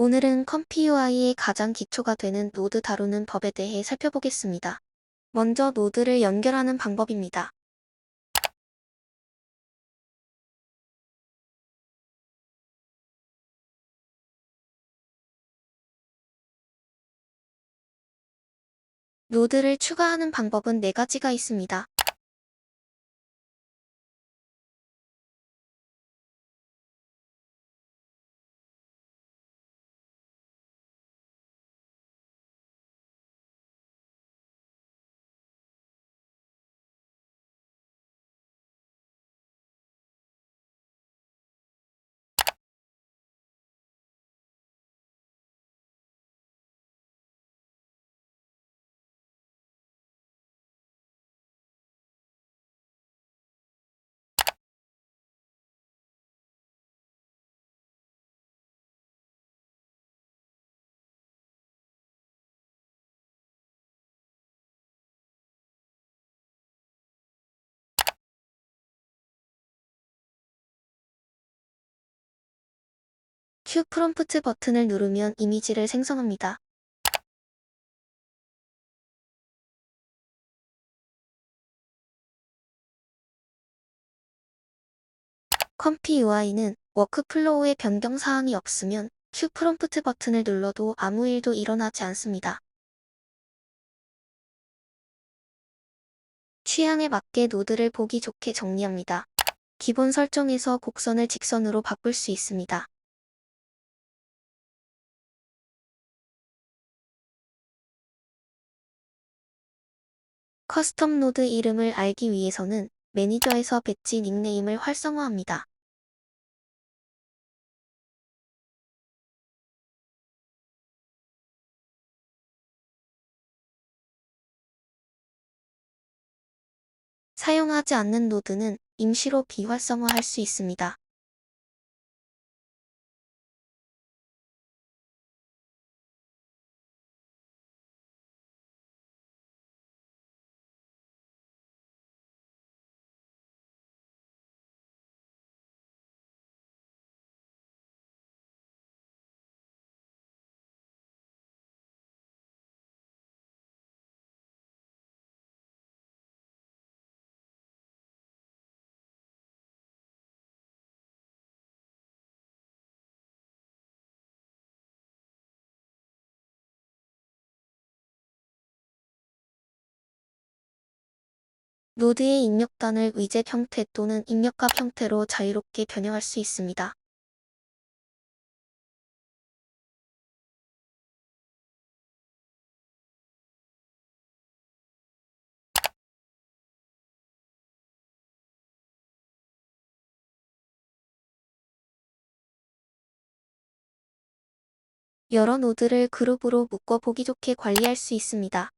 오늘은 컴피 UI의 가장 기초가 되는 노드 다루는 법에 대해 살펴보겠습니다. 먼저 노드를 연결하는 방법입니다. 노드를 추가하는 방법은 네 가지가 있습니다. Q 프롬프트 버튼을 누르면 이미지를 생성합니다. 컴피 UI는 워크플로우에 변경 사항이 없으면 Q 프롬프트 버튼을 눌러도 아무 일도 일어나지 않습니다. 취향에 맞게 노드를 보기 좋게 정리합니다. 기본 설정에서 곡선을 직선으로 바꿀 수 있습니다. 커스텀 노드 이름을 알기 위해서는 매니저에서 배지 닉네임을 활성화합니다. 사용하지 않는 노드는 임시로 비활성화할 수 있습니다. 노드의 입력단을 위젯 형태 또는 입력값 형태로 자유롭게 변형할 수 있습니다. 여러 노드를 그룹으로 묶어 보기 좋게 관리할 수 있습니다.